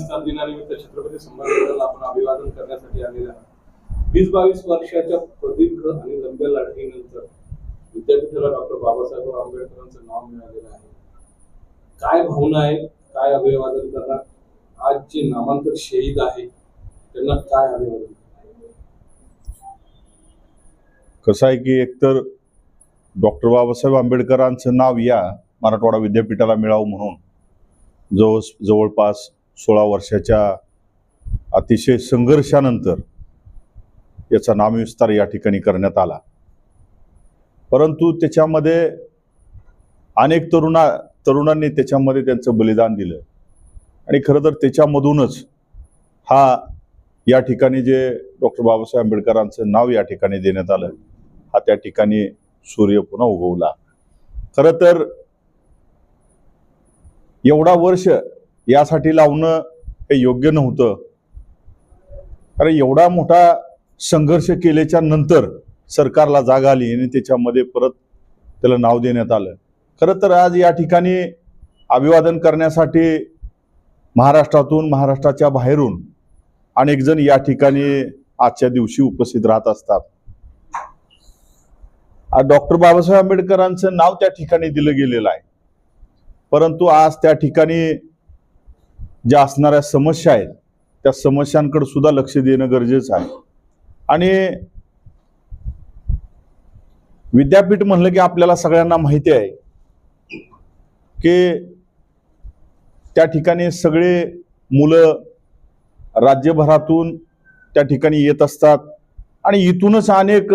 स्थान दिनानिमित्त छत्रपती संभाजीराजांना आपण अभिवादन करण्यासाठी आलेले वीस बावीस वर्षाच्या प्रदीर्घ आणि लंब्या लढाईनंतर विद्यापीठाला डॉक्टर बाबासाहेब आंबेडकरांचं नाव मिळालेलं आहे. काय भावना आहे? काय अभिवादन करणार? आज जे नामांतर शहीद आहे. त्यांना काय अभिवादन कसं आहे की एकतर डॉक्टर बाबासाहेब आंबेडकरांचं नाव या मराठवाडा विद्यापीठाला मिळावं म्हणून जवळ जवळपास सोळा वर्षाच्या अतिशय संघर्षानंतर याचा नामविस्तार या ठिकाणी करण्यात आला. परंतु त्याच्यामध्ये अनेक तरुणा तरुणांनी त्याच्यामध्ये त्यांचं बलिदान दिलं. आणि खरं तर त्याच्यामधूनच हा या ठिकाणी जे डॉक्टर बाबासाहेब आंबेडकरांचं नाव या ठिकाणी देण्यात आलं हा त्या ठिकाणी सूर्य पुन्हा उगवला. खरं तर एवढा वर्ष यासाठी लावणं हे योग्य नव्हतं. कारण एवढा मोठा संघर्ष केल्याच्यानंतर सरकारला जाग आली आणि त्याच्यामध्ये परत त्याला नाव देण्यात आलं. खरं तर आज या ठिकाणी अभिवादन करण्यासाठी महाराष्ट्रातून महाराष्ट्राच्या बाहेरून अनेक जण या ठिकाणी आजच्या दिवशी उपस्थित राहत असतात. डॉक्टर बाबासाहेब आंबेडकरांचं नाव त्या ठिकाणी दिलं गेलेलं आहे. परंतु आज त्या ठिकाणी ज्या असणाऱ्या समस्या आहेत त्या समस्यांकडे सुद्धा लक्ष देणं गरजेचं आहे. आणि विद्यापीठ म्हणलं की आपल्याला सगळ्यांना माहिती आहे की त्या ठिकाणी सगळे मुलं राज्यभरातून त्या ठिकाणी येत असतात आणि इथूनच अनेक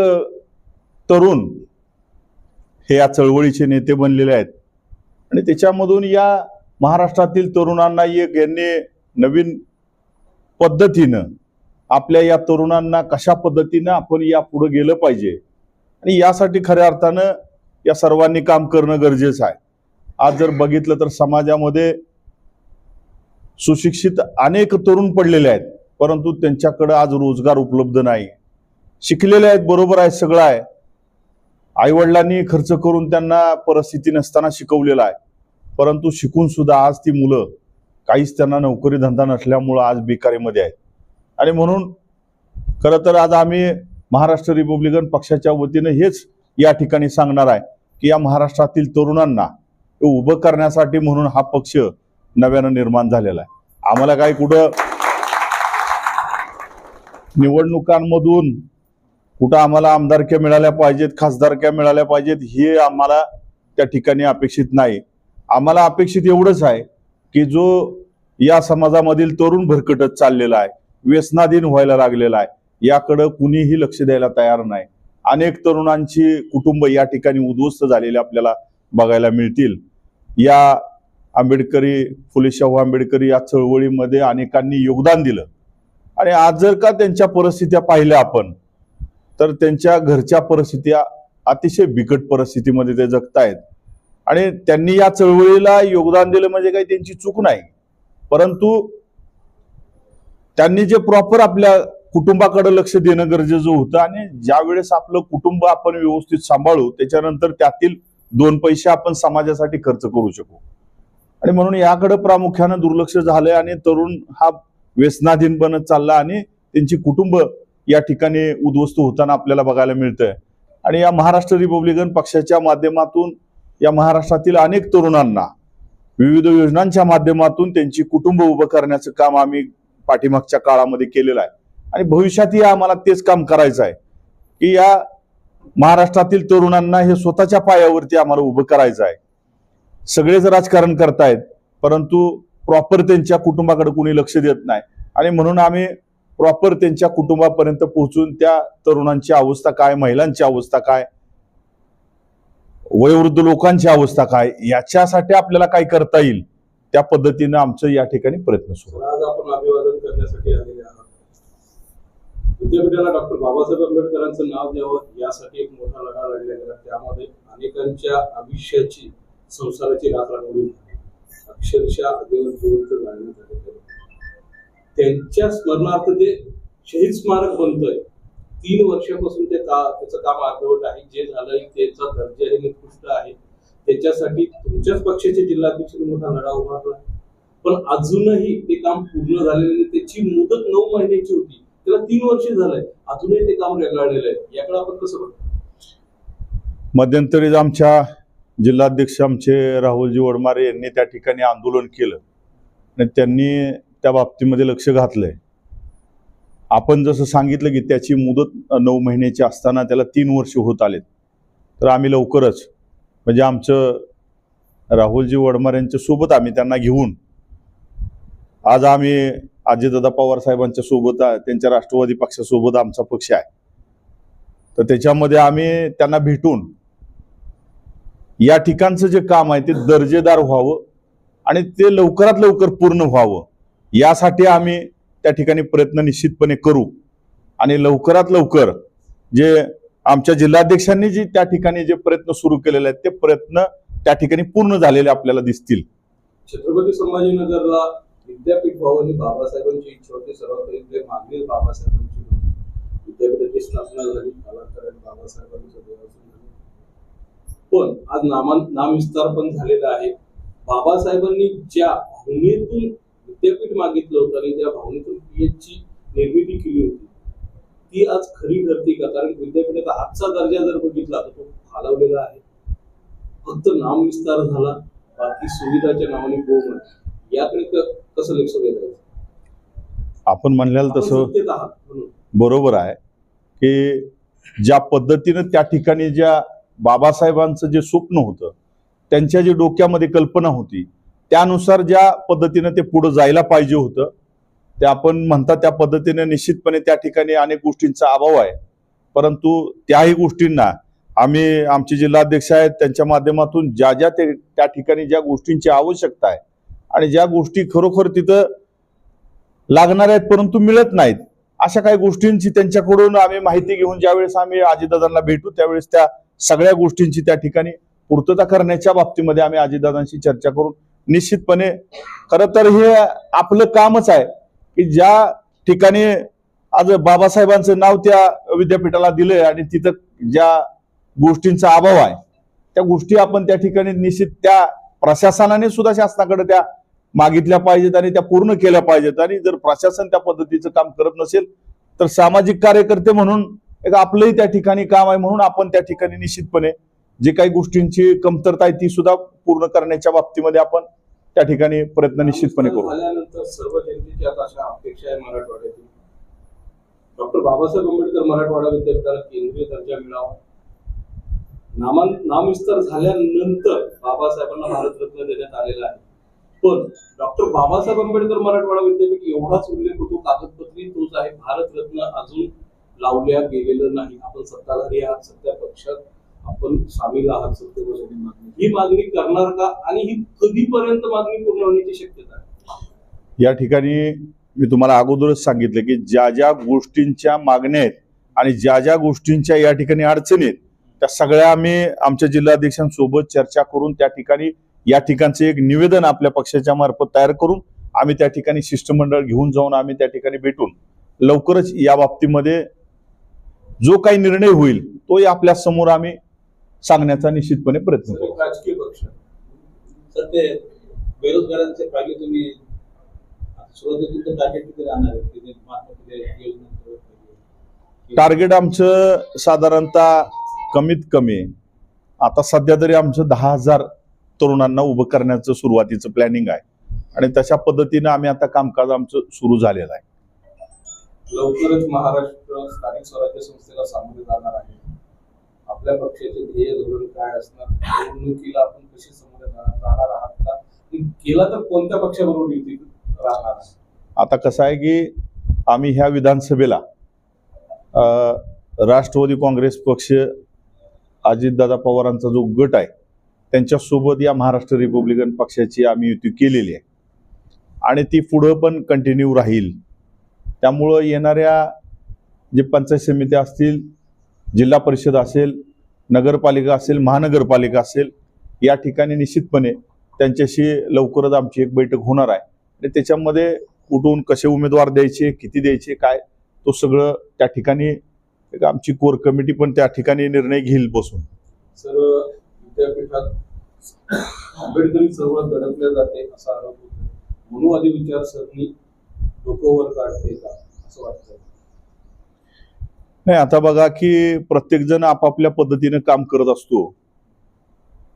तरुण हे या चळवळीचे नेते बनलेले आहेत. आणि त्याच्यामधून या महाराष्ट्रातील तरुणांना एक यांनी नवीन पद्धतीनं आपल्या या तरुणांना कशा पद्धतीनं आपण या पुढे गेलं पाहिजे? आणि यासाठी खऱ्या अर्थानं या सर्वांनी काम करणं गरजेचं आहे. आज जर बघितलं तर समाजामध्ये सुशिक्षित अनेक तरुण पडलेले आहेत परंतु त्यांच्याकडे आज रोजगार उपलब्ध नाही. शिकलेले आहेत बरोबर आहे सगळं आहे. आईवडिलांनी खर्च करून त्यांना परिस्थिती नसताना शिकवलेला आहे. परंतु शिकून सुद्धा आज ती मुलं काहीच त्यांना नोकरी धंदा नसल्यामुळं आज बेकारीमध्ये आहेत. आणि म्हणून खरं तर आज आम्ही महाराष्ट्र रिपब्लिकन पक्षाच्या वतीनं हेच या ठिकाणी सांगणार आहे की या महाराष्ट्रातील तरुणांना उभं करण्यासाठी म्हणून हा पक्ष नव्यानं निर्माण झालेला आहे. आम्हाला काही कुठं निवडणुकांमधून कुठं आम्हाला आमदारक्या मिळाल्या पाहिजेत खासदारक्या मिळाल्या पाहिजेत हे आम्हाला त्या ठिकाणी अपेक्षित नाही. आम्हाला अपेक्षित एवढंच आहे की जो या समाजामधील तरुण भरकटत चाललेला आहे व्यसनाधीन व्हायला लागलेला आहे याकडं कुणीही लक्ष द्यायला तयार नाही. अनेक तरुणांची कुटुंब या ठिकाणी उद्ध्वस्त झालेले आपल्याला बघायला मिळतील. या आंबेडकरी फुले शाहू आंबेडकरी या चळवळीमध्ये अनेकांनी योगदान दिलं. आणि आज जर का त्यांच्या परिस्थित्या पाहिल्या आपण तर त्यांच्या घरच्या परिस्थित्या अतिशय बिकट परिस्थितीमध्ये ते जगतायत. आणि त्यांनी या चळवळीला योगदान दिलं म्हणजे काही त्यांची चूक नाही. परंतु त्यांनी जे प्रॉपर आपल्या कुटुंबाकडे लक्ष देणं गरजेचं होतं आणि ज्या वेळेस आपलं कुटुंब आपण व्यवस्थित सांभाळू त्याच्यानंतर त्यातील दोन पैसे आपण समाजासाठी खर्च करू शकू. आणि म्हणून याकडे प्रामुख्यानं दुर्लक्ष झालंय आणि तरुण हा व्यसनाधीन बनत चालला आणि त्यांची कुटुंब या ठिकाणी उद्ध्वस्त होताना आपल्याला बघायला मिळतंय. आणि या महाराष्ट्र रिपब्लिकन पक्षाच्या माध्यमातून या महाराष्ट्रातील अनेक तरुणांना विविध योजनांच्या माध्यमातून त्यांची कुटुंब उभं करण्याचं काम आम्ही पाठीमागच्या काळामध्ये केलेलं आहे. आणि भविष्यातही आम्हाला तेच काम करायचं आहे की या महाराष्ट्रातील तरुणांना हे स्वतःच्या पायावरती आम्हाला उभं करायचं आहे. सगळेच राजकारण करतायत परंतु प्रॉपर त्यांच्या कुटुंबाकडे कोणी लक्ष देत नाही. आणि म्हणून आम्ही प्रॉपर त्यांच्या कुटुंबापर्यंत पोहोचून त्या तरुणांची अवस्था काय महिलांची अवस्था काय वयोवृद्ध लोकांची अवस्था काय? याच्यासाठी आपल्याला काय करता येईल? त्या पद्धतीनं आमचं या ठिकाणी प्रयत्न सुरू आज आपण अभिवादन करण्यासाठी आलेले आहात. विद्यापीठाला डॉक्टर बाबासाहेब आंबेडकरांचं नाव द्यावं यासाठी एक मोठा लढा लढला गेला त्यामध्ये अनेकांच्या आयुष्याची संसाराची राखराखोळी अक्षरशः आजीवन जिवंत आले त्यांच्या स्मरणार्थ जे शहीद स्मारक बनतंय. तीन वर्षापासून ते का त्याचं काम अर्धवट आहे. जे झालं त्याचा दर्जा हे निकृष्ट आहे. त्याच्यासाठी तुमच्याच पक्षाचे जिल्हाध्यक्ष मोठा लढा उभारला पण अजूनही ते काम पूर्ण झालेलं नाही. त्याची मुदत नऊ महिन्याची होती. त्याला तीन वर्ष झालंय. अजूनही ते काम रेगाळलेलं आहे. याकडे आपण कसं बघतो? मध्यंतरी आमच्या जिल्हाध्यक्ष आमचे राहुलजी वडमारे यांनी त्या ठिकाणी आंदोलन केलं. आणि त्यांनी त्या बाबतीमध्ये लक्ष घातलंय. आपण जसं सांगितलं की त्याची मुदत नऊ महिन्याची असताना त्याला तीन वर्ष होत आलेत. तर आम्ही लवकरच म्हणजे आमचं राहुलजी वडमार यांच्यासोबत आम्ही त्यांना घेऊन आज आम्ही अजितदादा पवार साहेबांच्या सोबत त्यांच्या राष्ट्रवादी पक्षासोबत आमचा पक्ष आहे. तर त्याच्यामध्ये आम्ही त्यांना भेटून या ठिकाणचं जे काम आहे ते दर्जेदार व्हावं आणि ते लवकरात लवकर पूर्ण व्हावं यासाठी आम्ही त्या ठिकाणी प्रयत्न निश्चितपणे करू. आणि लवकरात लवकर जे आमच्या जिल्हाध्यक्षांनी जी त्या ठिकाणी जे प्रयत्न सुरू केलेले आहेत ते प्रयत्न त्या ठिकाणी पूर्ण झालेले आपल्याला दिसतील. छत्रपती संभाजीनगरला विद्यापीठ भवन ही बाबासाहेबांची इच्छा होती. सर्वात पहिली मागणी बाबासाहेबांची विद्यापीठाची स्थापना झाली. कालांतराने बाबासाहेबांचं देवाचं पण आज नामा नामविस्तार पण झालेला आहे. बाबासाहेबांनी ज्या भावनेतून विद्यापीठ मागितलं होतं आणि त्या भावनेतून पीएच ची निर्मिती केली होती. ती आज खरी ठरते का? कारण विद्यापीठाचा आजचा दर्जा जर बघितला तर तो खालावलेला आहे. फक्त नामविस्तार झाला बाकी सुविधाच्या नावाने बोम याकडे कसं लक्ष द्यायचं आपण म्हणल्याल तसं बरोबर आहे की ज्या पद्धतीनं त्या ठिकाणी ज्या बाबासाहेबांचं जे स्वप्न होतं त्यांच्या जे डोक्यामध्ये कल्पना होती त्यानुसार ज्या पद्धतीनं ते पुढे जायला पाहिजे होतं ते आपण म्हणता त्या पद्धतीने निश्चितपणे त्या ठिकाणी अनेक गोष्टींचा अभाव आहे. परंतु त्याही गोष्टींना आम्ही आमचे जिल्हाध्यक्ष आहेत त्यांच्या माध्यमातून ज्या ज्या ते त्या ठिकाणी ज्या गोष्टींची आवश्यकता आहे आणि ज्या गोष्टी खरोखर तिथं लागणार आहेत परंतु मिळत नाहीत अशा काही गोष्टींची त्यांच्याकडून आम्ही माहिती घेऊन ज्यावेळेस आम्ही आजीदादांना भेटू त्यावेळेस त्या सगळ्या गोष्टींची त्या ठिकाणी पूर्तता करण्याच्या बाबतीमध्ये आम्ही आजीदादांशी चर्चा करून निश्चितपणे. खरं तर हे आपलं कामच आहे की ज्या ठिकाणी आज बाबासाहेबांचं नाव त्या विद्यापीठाला दिलंय आणि तिथं ज्या गोष्टींचा अभाव आहे त्या गोष्टी आपण त्या ठिकाणी निश्चित त्या प्रशासनाने सुद्धा शासनाकडे त्या मागितल्या पाहिजेत आणि त्या पूर्ण केल्या पाहिजेत. आणि जर प्रशासन त्या पद्धतीचं काम करत नसेल तर सामाजिक कार्यकर्ते म्हणून एक आपलंही त्या ठिकाणी काम आहे म्हणून आपण त्या ठिकाणी निश्चितपणे जे काही गोष्टींची कमतरता आहे ती सुद्धा पूर्ण करण्याच्या बाबतीमध्ये आपण त्या ठिकाणी प्रयत्न निश्चितपणे करू. झाल्यानंतर सर्व जनतेची आता अशा अपेक्षा आहे मराठवाड्यातील डॉक्टर बाबासाहेब आंबेडकर मराठवाडा विद्यापीठाला केंद्रीय दर्जा मिळावा. नामान नामविस्तार झाल्यानंतर बाबासाहेबांना भारतरत्न देण्यात आलेला आहे. पण डॉक्टर बाबासाहेब आंबेडकर मराठवाडा विद्यापीठ एवढाच उल्लेख होतो कागदपत्री तोच आहे. भारतरत्न अजून लावल्या गेलेलं नाही. आपण सत्ताधारी आहात सत्ता पक्षात आपण सामील आहात सत्तेमध्ये ही मागणी करणार का? आणि ही कधीपर्यंत मागणी पूर्ण होण्याची शक्यता आहे? या ठिकाणी मी तुम्हाला अगोदरच सांगितलं की ज्या ज्या गोष्टींच्या मागण्या आहेत आणि ज्या ज्या गोष्टींच्या या ठिकाणी अडचणी आहेत त्या सगळ्या आम्ही आमच्या जिल्हाध्यक्षांसोबत चर्चा करून त्या ठिकाणी या ठिकाणचं एक निवेदन आपल्या पक्षाच्या मार्फत तयार करून आम्ही त्या ठिकाणी शिष्टमंडळ घेऊन जाऊन आम्ही त्या ठिकाणी भेटून लवकरच या बाबतीमध्ये जो काही निर्णय होईल तोही आपल्यासमोर आम्ही सांगण्याचा निश्चितपणे प्रयत्न करू. राजकीय पक्ष. बेरोजगारांचे तुम्ही. टार्गेट आमचं साधारणतः कमीत कमी आता सध्या तरी आमचं दहा हजार तरुणांना उभं करण्याचं सुरुवातीचं प्लॅनिंग आहे. आणि तशा पद्धतीनं आम्ही आता कामकाज आमचं सुरू झालेलं आहे. लवकरच महाराष्ट्र स्थानिक स्वराज्य संस्थेला सामोरे जाणार आहे. आपल्या पक्षाचे ध्येय धोरण काय असणार? निवडणुकीला आपण कशी समोर जाणार आहात का? गेला तर कोणत्या पक्षाबरोबर युती राहणार? आता कसं आहे की आम्ही ह्या विधानसभेला राष्ट्रवादी काँग्रेस पक्ष अजितदादा पवारांचा जो गट आहे त्यांच्यासोबत या महाराष्ट्र रिपब्लिकन पक्षाची आम्ही युती केलेली आहे. आणि ती पुढं पण कंटिन्यू राहील. त्यामुळं येणाऱ्या जे पंचायत समित्या असतील जिल्हा परिषद असेल नगरपालिका असेल महानगरपालिका असेल या ठिकाणी निश्चितपणे त्यांच्याशी लवकरच आमची एक बैठक होणार आहे. आणि त्याच्यामध्ये कुठून कसे उमेदवार द्यायचे किती द्यायचे काय तो सगळं त्या ठिकाणी आमची कोर कमिटी पण त्या ठिकाणी निर्णय घेईल बसून. सर विद्यापीठात आंबेडकरी चळवळ दडपल्या जाते असा आरोप होतो मनुवादी विचारसरणी डोकं वर काढते का असं वाटतं नाही आता बघा की प्रत्येकजण आपापल्या पद्धतीने काम करत असतो.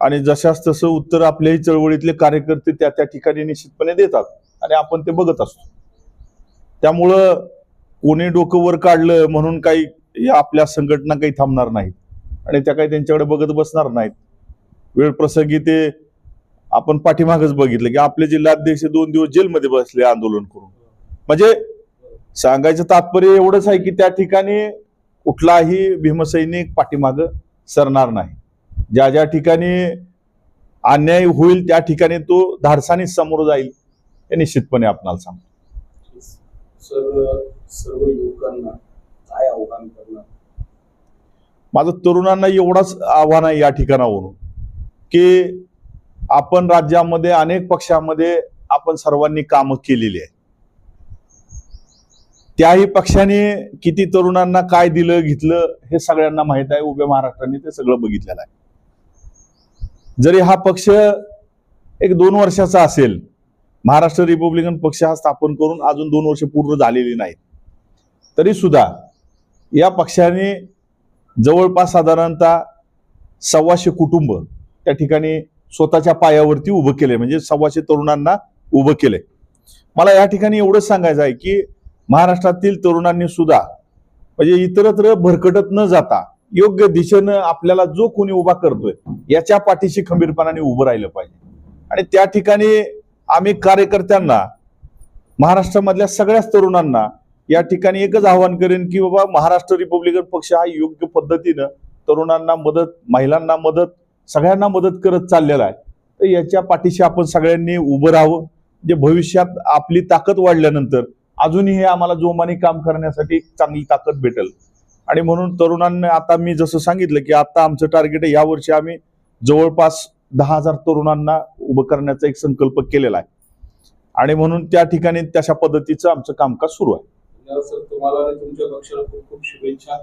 आणि जशास तसं उत्तर आपल्याही चळवळीतले कार्यकर्ते त्या त्या ठिकाणी निश्चितपणे देतात. आणि आपण ते बघत असतो. त्यामुळं कोणी डोकं वर काढलं म्हणून काही या आपल्या संघटना काही थांबणार नाहीत. आणि त्या काही त्यांच्याकडे बघत बसणार नाहीत. वेळ प्रसंगी ते आपण पाठीमागच बघितलं की आपले जिल्हाध्यक्ष दोन दिवस जेलमध्ये बसले आंदोलन करून. म्हणजे सांगायचं तात्पर्य एवढंच आहे की त्या ठिकाणी कुठलाही भीमसैनिक पाठीमाग सरणार नाही. ज्या ज्या ठिकाणी अन्याय होईल त्या ठिकाणी तो धाडसाने समोर जाईल हे निश्चितपणे आपणाला सांगतो. सर सर्व युवकांना काय आव्हान करणार? माझं तरुणांना एवढाच आव्हान आहे या ठिकाणावरून की आपण राज्यामध्ये अनेक पक्षामध्ये आपण सर्वांनी कामं केलेली आहे त्याही पक्षाने किती तरुणांना काय दिलं घेतलं हे सगळ्यांना माहीत आहे. उभ्या महाराष्ट्राने ते सगळं बघितलेलं आहे. जरी हा पक्ष एक दोन वर्षाचा असेल महाराष्ट्र रिपब्लिकन पक्ष हा स्थापन करून अजून दोन वर्ष पूर्ण झालेली नाहीत. तरी सुद्धा या पक्षाने जवळपास साधारणतः सव्वाशे कुटुंब त्या ठिकाणी स्वतःच्या पायावरती उभं केले म्हणजे सव्वाशे तरुणांना उभं केले मला या ठिकाणी एवढंच सांगायचं आहे की महाराष्ट्रातील तरुणांनी सुद्धा म्हणजे इतरत्र भरकटत न जाता योग्य दिशेनं आपल्याला जो कोणी उभा करतोय याच्या पाठीशी खंबीरपणाने उभं राहिलं पाहिजे. आणि त्या ठिकाणी आम्ही कार्यकर्त्यांना महाराष्ट्रामधल्या सगळ्याच तरुणांना या ठिकाणी एकच आव्हान करेन की बाबा महाराष्ट्र रिपब्लिकन पक्ष हा योग्य पद्धतीनं तरुणांना मदत महिलांना मदत सगळ्यांना मदत करत चाललेला आहे. तर याच्या पाठीशी आपण सगळ्यांनी उभं राहावं. जे भविष्यात आपली ताकद वाढल्यानंतर अजूनही हे आम्हाला जोमाने काम करण्यासाठी चांगली ताकद भेटेल. आणि म्हणून तरुणांना आता मी जसं सांगितलं की आता आमचं टार्गेट आहे यावर्षी आम्ही जवळपास दहा हजार तरुणांना उभं करण्याचा एक संकल्प केलेला आहे. आणि म्हणून त्या ठिकाणी तशा पद्धतीचं आमचं कामकाज सुरू आहे. शुभेच्छा.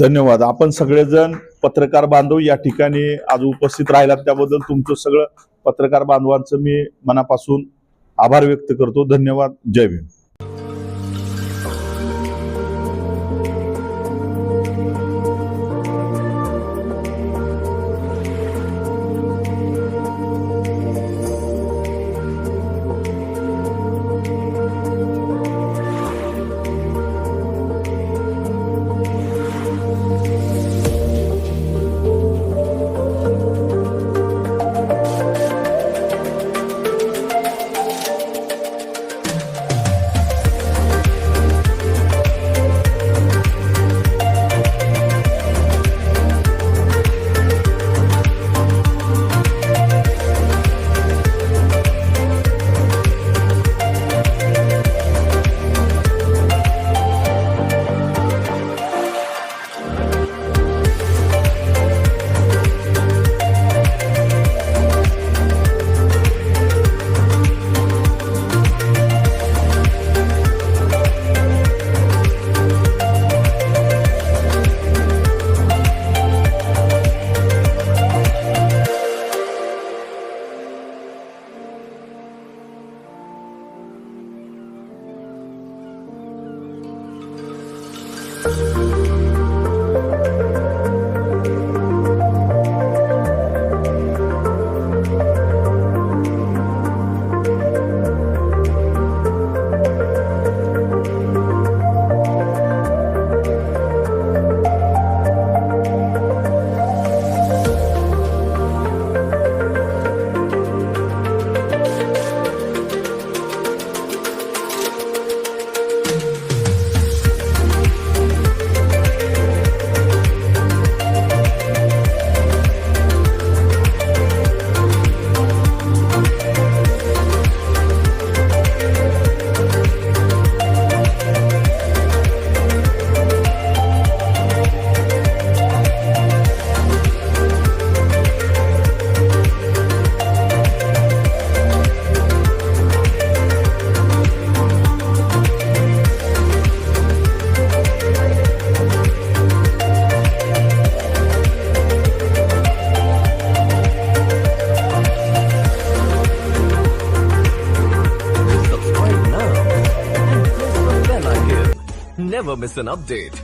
धन्यवाद. आपण सगळेजण पत्रकार बांधव या ठिकाणी आज उपस्थित राहिलात त्याबद्दल तुमचं सगळं पत्रकार बांधवांचं मी मनापासून आभार व्यक्त करतो. धन्यवाद. जय भीम. Miss an update.